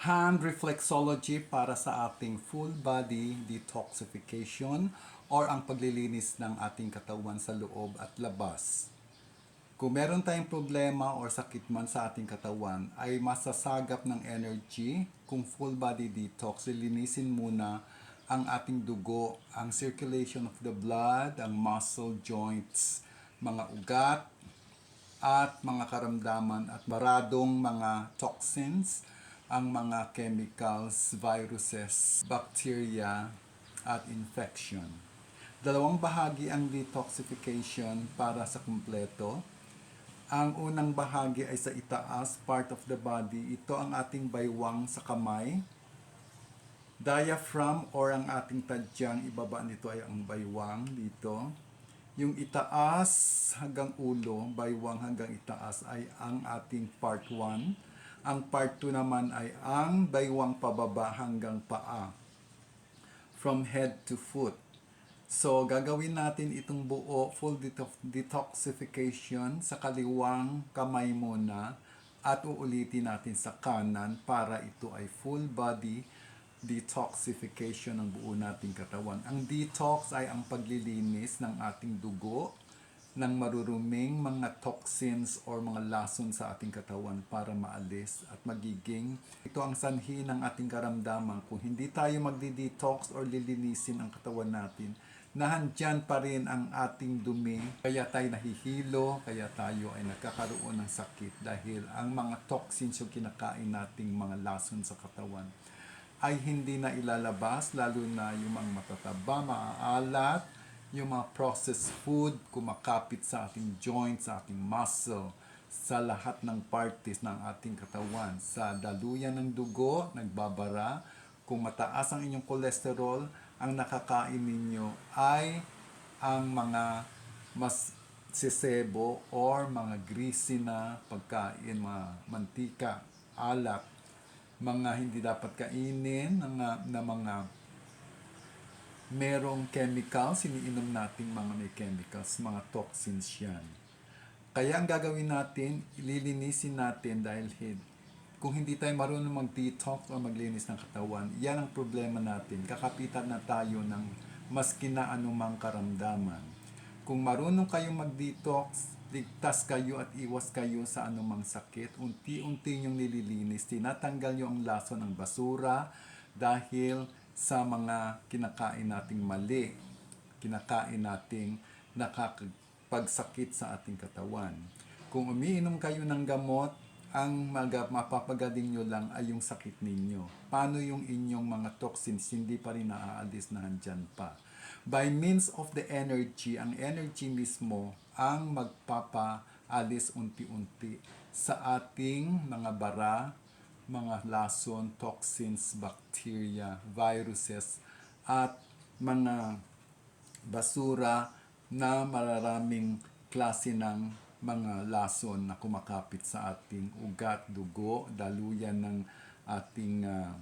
hand reflexology para sa ating full body detoxification or ang paglilinis ng ating katawan sa loob at labas. Kung meron tayong problema or sakit man sa ating katawan, ay masasagap ng energy kung full body detox. Linisin muna ang ating dugo, ang circulation of the blood, ang muscle joints, mga ugat, at mga karamdaman at maradong mga toxins, ang mga chemicals, viruses, bacteria, at infection. Dalawang bahagi ang detoxification para sa kumpleto. Ang unang bahagi ay sa itaas, part of the body. Ito ang ating baywang sa kamay. Diaphragm or ang ating tadyang ibaba nito ay ang baywang dito. Yung itaas hanggang ulo, baywang hanggang itaas ay ang ating part 1. Ang part 2 naman ay ang baywang pababa hanggang paa. From head to foot. So, gagawin natin itong buo, full detox- detoxification sa kaliwang kamay muna at uulitin natin sa kanan para ito ay full body detoxification ng buo nating katawan. Ang detox ay ang paglilinis ng ating dugo ng maruruming mga toxins or mga lason sa ating katawan para maalis at magiging ito ang sanhi ng ating karamdaman. Kung hindi tayo magdi-detox or lilinisin ang katawan natin, nahandyan pa rin ang ating dumi, kaya tayo nahihilo, kaya tayo ay nagkakaroon ng sakit dahil ang mga toxins yung kinakain nating mga lason sa katawan ay hindi na ilalabas, lalo na yung mga matataba, maaalat, yung mga processed food, kumakapit sa ating joints, sa ating muscle, sa lahat ng parties ng ating katawan. Sa daluyan ng dugo, nagbabara. Kung mataas ang inyong cholesterol, ang nakakain ninyo ay ang mga mas sisebo or mga greasy na pagkain, mga mantika, alak, mga hindi dapat kainin ng na, na mga merong chemicals, iniinom nating mga may chemicals, mga toxins yan. Kaya ang gagawin natin, ililinisin natin dahil kung hindi tayo marunong mag-detox o maglinis ng katawan, yan ang problema natin. Kakapitan na tayo ng maski na anumang karamdaman. Kung marunong kayong mag-detox, ligtas kayo at iwas kayo sa anumang sakit. Unti-unti yung nililinis. Tinatanggal nyo ang laso ng basura dahil sa mga kinakain nating mali. Kinakain nating nakakapagsakit sa ating katawan. Kung umiinom kayo ng gamot, ang maga, mapapagaling nyo lang ay yung sakit ninyo. Paano yung inyong mga toxins hindi pa rin naaalis na handyan pa? By means of the energy, ang energy mismo ang magpapaalis unti-unti sa ating mga bara, mga lason, toxins, bacteria, viruses, at mga basura na mararaming klase ng mga lason na kumakapit sa ating ugat, dugo, daluyan ng ating ah,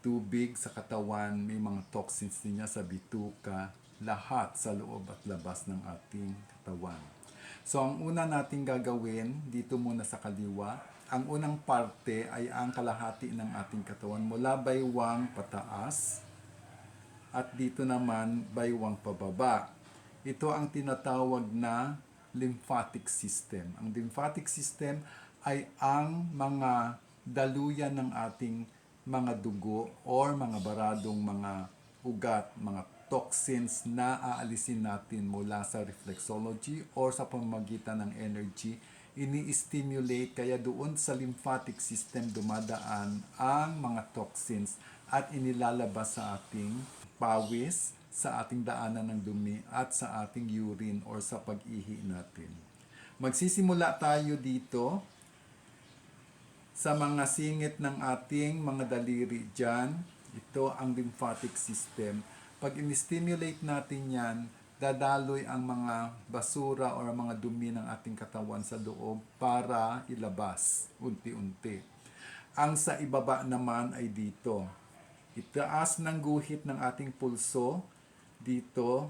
tubig sa katawan, may mga toxins din niya sa bituka, lahat sa loob at labas ng ating katawan. So ang una nating gagawin dito muna sa kaliwa, ang unang parte ay ang kalahati ng ating katawan mula baywang pataas at dito naman baywang pababa. Ito ang tinatawag na lymphatic system. Ang lymphatic system ay ang mga daluyan ng ating mga dugo or mga baradong mga ugat, mga toxins na aalisin natin mula sa reflexology or sa pamamagitan ng energy ini-stimulate kaya doon sa lymphatic system dumadaan ang mga toxins at inilalabas sa ating pawis, sa ating daanan ng dumi at sa ating urine or sa pag-ihi natin. Magsisimula tayo dito sa mga singit ng ating mga daliri dyan. Ito ang lymphatic system. Pag in-stimulate natin yan, dadaloy ang mga basura or mga dumi ng ating katawan sa loob para ilabas unti-unti. Ang sa ibaba naman ay dito. Itaas ng guhit ng ating pulso dito.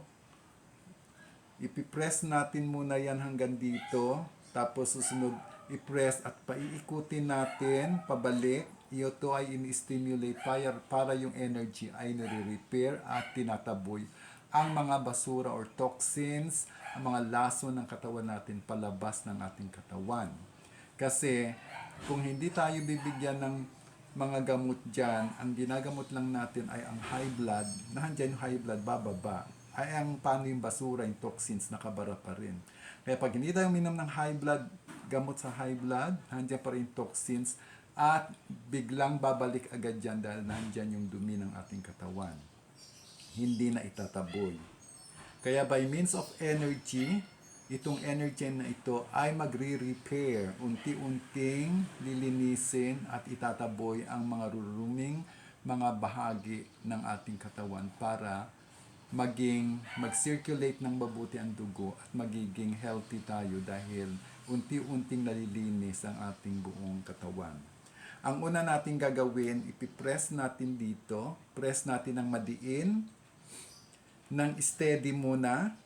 Ipipress natin muna yan hanggang dito. Tapos susunod, i-press at paiikutin natin pabalik ito ay in-stimulate para, para yung energy ay nare-repair at tinataboy ang mga basura or toxins, ang mga laso ng katawan natin palabas ng ating katawan. Kasi kung hindi tayo bibigyan ng mga gamot dyan, ang ginagamot lang natin ay ang high blood, nandiyan yung high blood, bababa, ay ang paano yung basura, yung toxins, nakabara pa rin. Kaya pag hindi tayo minom ng high blood, gamot sa high blood, nandiyan pa rin toxins, at biglang babalik agad dyan dahil nandiyan yung dumi ng ating katawan. Hindi na itataboy. Kaya by means of energy, itong energy na ito ay magre-repair, unti-unting lilinisin at itataboy ang mga ruruming mga bahagi ng ating katawan para maging mag-circulate ng mabuti ang dugo at magiging healthy tayo dahil unti-unting nalilinis ang ating buong katawan. Ang una nating gagawin, ipipress natin dito, press natin ng madiin, ng steady muna,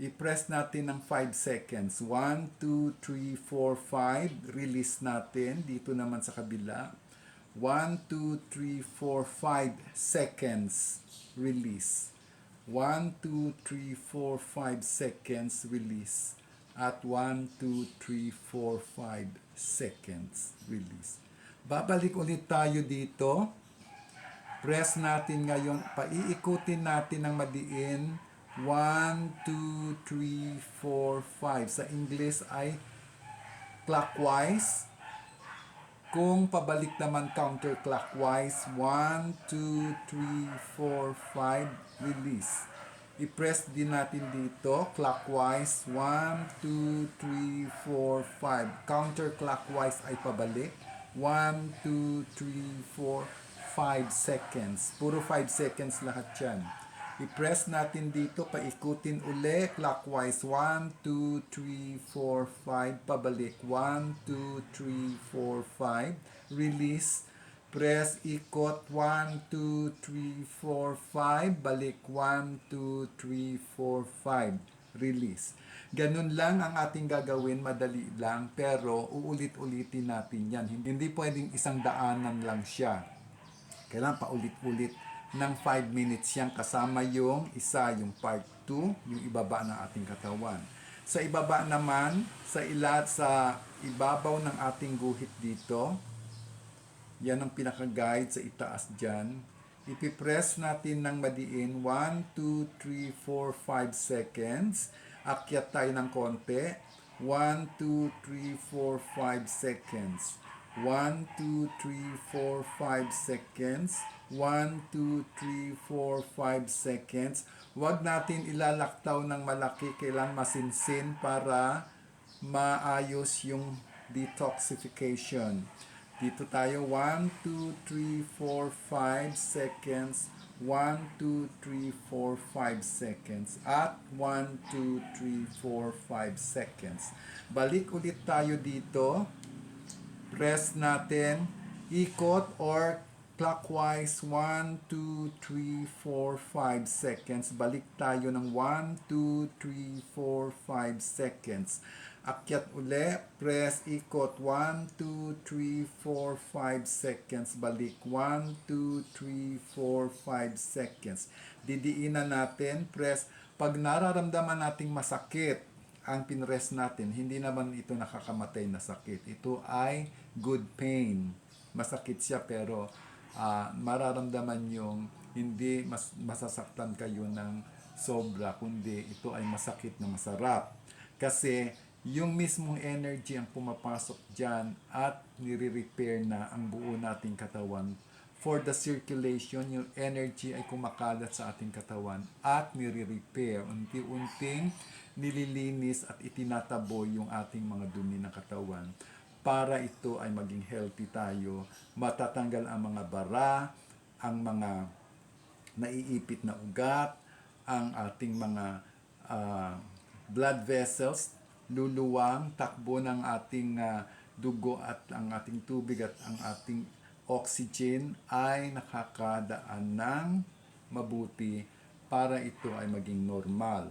i-press natin ng 5 seconds. 1, 2, 3, 4, 5. Release natin. Dito naman sa kabila. 1, 2, 3, 4, 5 seconds. Release. 1, 2, 3, 4, 5 seconds. Release. At 1, 2, 3, 4, 5 seconds. Release. Babalik ulit tayo dito. Press natin ngayon, paiikutin natin ng madiin. 1, 2, 3, 4, 5. Sa English ay clockwise. Kung pabalik naman counterclockwise, 1, 2, 3, 4, 5, release. I-press din natin dito, clockwise, 1, 2, 3, 4, 5. Counterclockwise ay pabalik, 1, 2, 3, 4, 5 seconds. Puro 5 seconds lahat yan. I-press natin dito, paikutin uli, clockwise, 1, 2, 3, 4, 5, pabalik, 1, 2, 3, 4, 5, release, press, ikot, 1, 2, 3, 4, 5, balik, 1, 2, 3, 4, 5, release. Ganun lang ang ating gagawin, madali lang, pero uulit-ulitin natin yan. Hindi pwedeng isang daanan lang siya kailangan paulit-ulit ng 5 minutes yan kasama yung isa, yung part 2, yung ibaba ng ating katawan. Sa ibaba naman, sa ilat sa ibabaw ng ating guhit dito, yan ang pinaka-guide sa itaas dyan. Ipipress natin ng madiin 1, 2, 3, 4, 5 seconds. Akyat tayo ng konti. 1, 2, 3, 4, 5 seconds. 1, 2, 3, 4, 5 seconds. 1, 2, 3, 4, 5 seconds. Huwag natin ilalaktaw ng malaki. Kailangan masinsin para maayos yung detoxification. Dito tayo. 1, 2, 3, 4, 5 seconds. 1, 2, 3, 4, 5 seconds. At 1, 2, 3, 4, 5 seconds. Balik ulit tayo dito press natin, ikot or clockwise 1, 2, 3, 4, 5 seconds. Balik tayo ng 1, 2, 3, 4, 5 seconds. Akyat uli, press, ikot 1, 2, 3, 4, 5 seconds. Balik 1, 2, 3, 4, 5 seconds. Didiinan natin, press. Pag nararamdaman nating masakit, ang pinrest natin, hindi naman ito nakakamatay na sakit. Ito ay good pain. Masakit siya pero uh, mararamdaman yung hindi mas, masasaktan kayo ng sobra, kundi ito ay masakit na masarap. Kasi yung mismong energy ang pumapasok dyan at nire-repair na ang buo nating katawan for the circulation, yung energy ay kumakalat sa ating katawan at nire-repair. Unti-unting nililinis at itinataboy yung ating mga dumi ng katawan para ito ay maging healthy tayo, matatanggal ang mga bara, ang mga naiipit na ugat, ang ating mga uh, blood vessels, luluwang, takbo ng ating uh, dugo at ang ating tubig at ang ating oxygen ay nakakadaan ng mabuti para ito ay maging normal.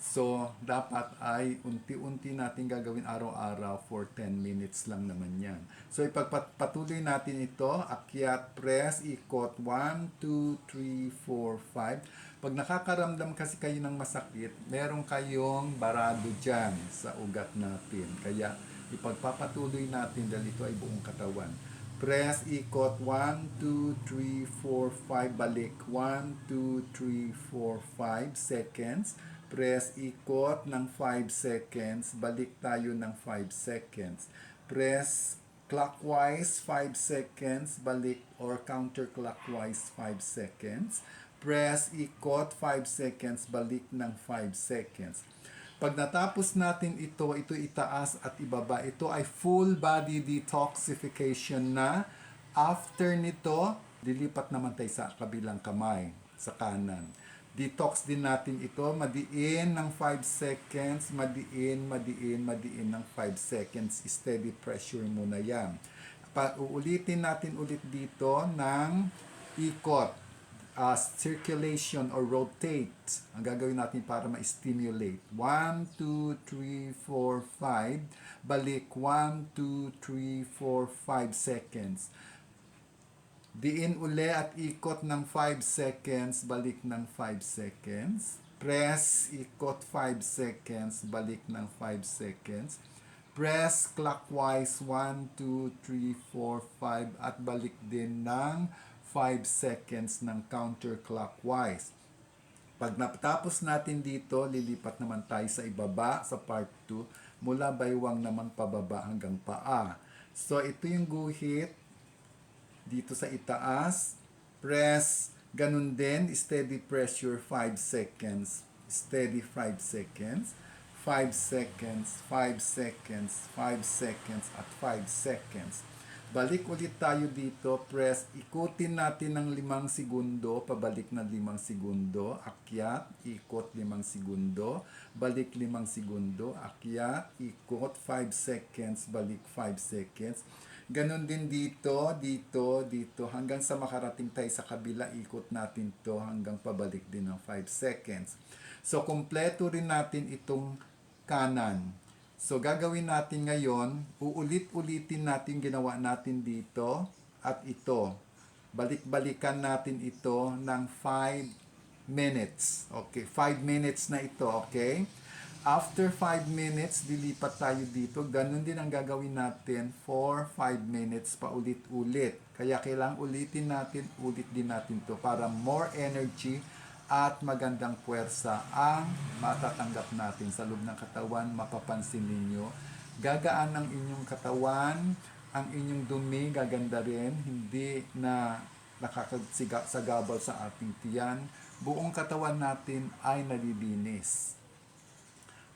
So, dapat ay unti-unti natin gagawin araw-araw for 10 minutes lang naman yan. So, ipagpatuloy natin ito. Akyat, press, ikot. 1, 2, 3, 4, 5. Pag nakakaramdam kasi kayo ng masakit, meron kayong barado dyan sa ugat natin. Kaya, ipagpapatuloy natin dahil ito ay buong katawan. Press, ikot, 1, 2, 3, 4, 5, balik, 1, 2, 3, 4, 5 seconds. Press, ikot ng 5 seconds, balik tayo ng 5 seconds. Press, clockwise, 5 seconds, balik or counterclockwise, 5 seconds. Press, ikot, 5 seconds, balik ng 5 seconds. Pag natapos natin ito, ito itaas at ibaba. Ito ay full body detoxification na. After nito, dilipat naman tayo sa kabilang kamay, sa kanan. Detox din natin ito, madiin ng 5 seconds, madiin, madiin, madiin ng 5 seconds. Steady pressure muna yan. Pa, uulitin natin ulit dito ng ikot uh, circulation or rotate ang gagawin natin para ma-stimulate. 1, 2, 3, 4, 5. Balik. 1, 2, 3, 4, 5 seconds. Diin uli at ikot ng 5 seconds. Balik ng 5 seconds. Press, ikot 5 seconds. Balik ng 5 seconds. Press clockwise 1, 2, 3, 4, 5 at balik din ng 5 seconds ng counterclockwise. Pag natapos natin dito, lilipat naman tayo sa ibaba, sa part 2, mula baywang naman pababa hanggang paa. So, ito yung guhit dito sa itaas. Press, ganun din, steady pressure 5 seconds. Steady 5 seconds. 5 seconds, 5 seconds, 5 seconds, at 5 seconds. Balik ulit tayo dito, press, ikutin natin ng limang segundo, pabalik na limang segundo, akyat, ikot limang segundo, balik limang segundo, akyat, ikot 5 seconds, balik 5 seconds. Ganon din dito, dito, dito, hanggang sa makarating tayo sa kabila, ikot natin to. Hanggang pabalik din ng 5 seconds. So, kumpleto rin natin itong kanan. So, gagawin natin ngayon, uulit-ulitin natin ginawa natin dito at ito. Balik-balikan natin ito ng 5 minutes. Okay, 5 minutes na ito, okay? After 5 minutes, dilipat tayo dito. Ganun din ang gagawin natin for 5 minutes pa ulit-ulit. Kaya kailangan ulitin natin, ulit din natin to para more energy at magandang puwersa ang matatanggap natin sa loob ng katawan. Mapapansin ninyo, gagaan ang inyong katawan, ang inyong dumi gaganda rin, hindi na nakakasagabal sa ating tiyan. Buong katawan natin ay nalilinis.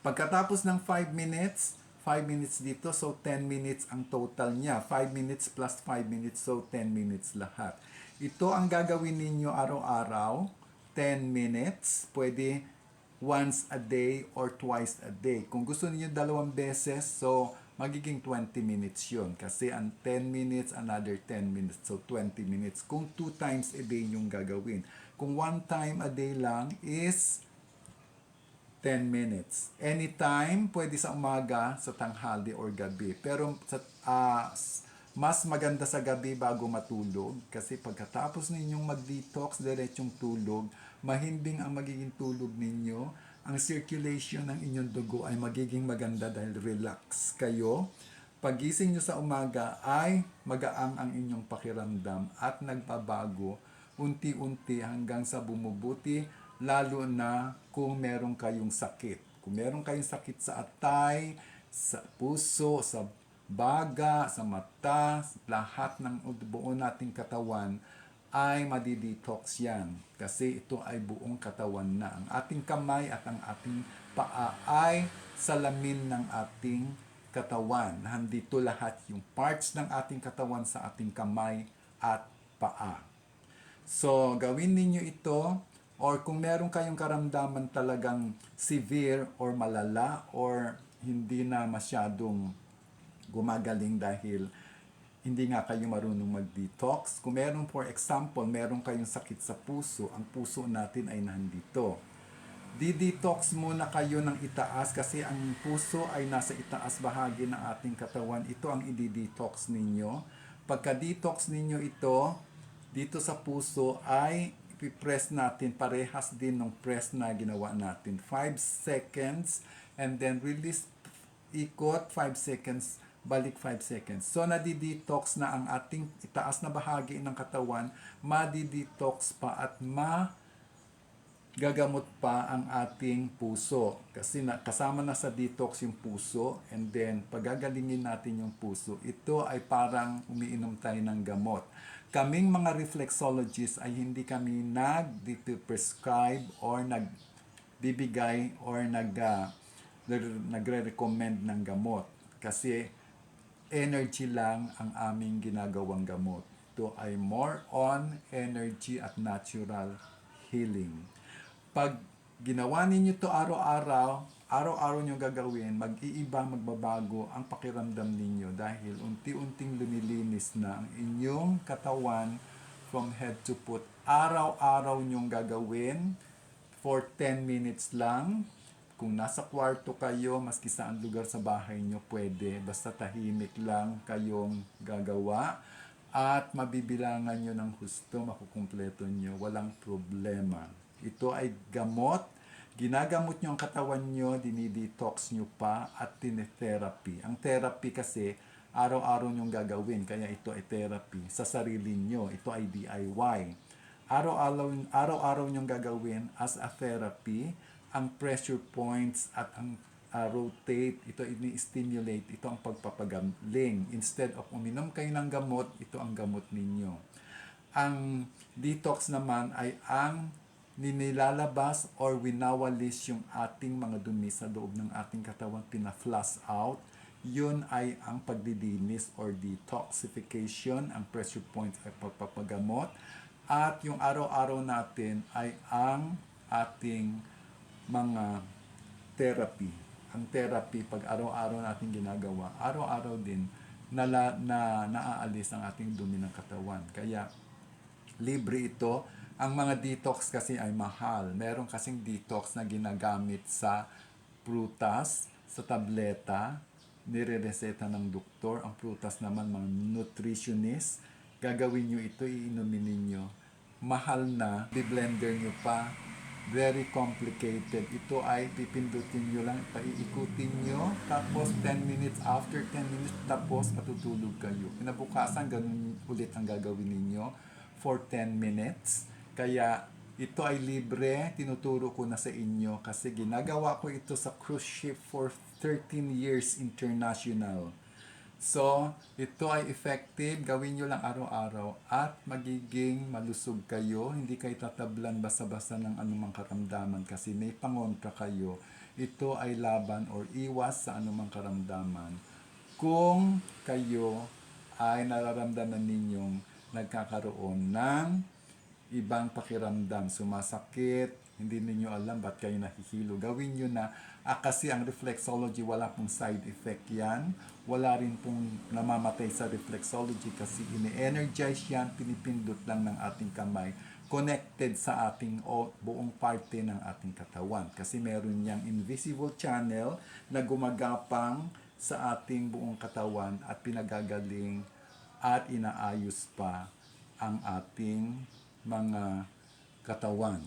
Pagkatapos ng 5 minutes, 5 minutes dito, so 10 minutes ang total niya. 5 minutes plus 5 minutes, so 10 minutes lahat. Ito ang gagawin ninyo araw-araw, 10 minutes. Pwede once a day or twice a day. Kung gusto niyo dalawang beses, so magiging 20 minutes yun. Kasi ang 10 minutes, another 10 minutes. So 20 minutes. Kung 2 times a day yung gagawin. Kung 1 time a day lang is 10 minutes. Anytime, pwede sa umaga, sa tanghali or gabi. Pero sa, s- mas maganda sa gabi bago matulog kasi pagkatapos ninyong mag-detox, diretsong tulog, mahimbing ang magiging tulog ninyo. Ang circulation ng inyong dugo ay magiging maganda dahil relax kayo. Pagising nyo sa umaga ay magaang ang inyong pakiramdam at nagbabago unti-unti hanggang sa bumubuti lalo na kung meron kayong sakit. Kung meron kayong sakit sa atay, sa puso, sa baga, sa mata, lahat ng buo nating katawan ay madidetox yan. Kasi ito ay buong katawan na. Ang ating kamay at ang ating paa ay salamin ng ating katawan. Nandito lahat yung parts ng ating katawan sa ating kamay at paa. So, gawin ninyo ito or kung meron kayong karamdaman talagang severe or malala or hindi na masyadong gumagaling dahil hindi nga kayo marunong mag-detox. Kung meron, for example, meron kayong sakit sa puso, ang puso natin ay nandito. Di-detox muna kayo ng itaas kasi ang puso ay nasa itaas bahagi ng ating katawan. Ito ang i-detox ninyo. Pagka-detox ninyo ito, dito sa puso ay ipipress natin parehas din ng press na ginawa natin. 5 seconds and then release ikot 5 seconds balik 5 seconds. So nadi-detox na ang ating itaas na bahagi ng katawan, madi-detox pa at ma gagamot pa ang ating puso. Kasi na, kasama na sa detox yung puso and then pagagalingin natin yung puso, ito ay parang umiinom tayo ng gamot. Kaming mga reflexologists ay hindi kami nag-prescribe or nagbibigay or nag, ah, nagre-recommend ng gamot. Kasi energy lang ang aming ginagawang gamot. Ito ay more on energy at natural healing pag ginawa ninyo to araw-araw, araw-araw nyo gagawin, mag-iiba, magbabago ang pakiramdam ninyo dahil unti-unting lumilinis na ang inyong katawan from head to foot. Araw-araw nyong gagawin for 10 minutes lang. Kung nasa kwarto kayo, maski saan lugar sa bahay nyo, pwede. Basta tahimik lang kayong gagawa at mabibilangan nyo ng husto, makukumpleto nyo, walang problema. Ito ay gamot. Ginagamot nyo ang katawan nyo, dinidetox nyo pa at tinetherapy. Ang therapy kasi, araw-araw nyong gagawin. Kaya ito ay therapy. Sa sarili nyo, ito ay DIY. Araw-araw, araw-araw nyong gagawin as a therapy, ang pressure points at ang uh, rotate, ito ini-stimulate, ito ang pagpapagaling. Instead of uminom kayo ng gamot, ito ang gamot ninyo. Ang detox naman ay ang ninilalabas or winawalis yung ating mga dumi sa loob ng ating katawan, pina-flush out. Yun ay ang pagdidinis or detoxification, ang pressure point ay pagpapagamot. At yung araw-araw natin ay ang ating mga therapy. Ang therapy, pag araw-araw natin ginagawa, araw-araw din na, na naaalis ang ating dumi ng katawan. Kaya libre ito ang mga detox kasi ay mahal. Meron kasing detox na ginagamit sa prutas, sa tableta, nire-reseta ng doktor. Ang prutas naman, mga nutritionist. Gagawin nyo ito, iinumin ninyo. Mahal na, di-blender nyo pa. Very complicated. Ito ay pipindutin nyo lang, paiikutin nyo. Tapos 10 minutes, after 10 minutes, tapos matutulog kayo. Kinabukasan, ganun ulit ang gagawin ninyo for 10 minutes kaya ito ay libre, tinuturo ko na sa inyo kasi ginagawa ko ito sa cruise ship for 13 years international. So, ito ay effective, gawin nyo lang araw-araw at magiging malusog kayo, hindi kayo tatablan basa-basa ng anumang karamdaman kasi may pangontra kayo. Ito ay laban or iwas sa anumang karamdaman. Kung kayo ay nararamdaman ninyong nagkakaroon ng ibang pakiramdam, sumasakit, hindi ninyo alam ba't kayo nahihilo. Gawin nyo na, ah, kasi ang reflexology, wala pong side effect yan. Wala rin pong namamatay sa reflexology kasi ini-energize yan, pinipindot lang ng ating kamay connected sa ating o, buong parte ng ating katawan. Kasi meron niyang invisible channel na gumagapang sa ating buong katawan at pinagagaling at inaayos pa ang ating mga katawan.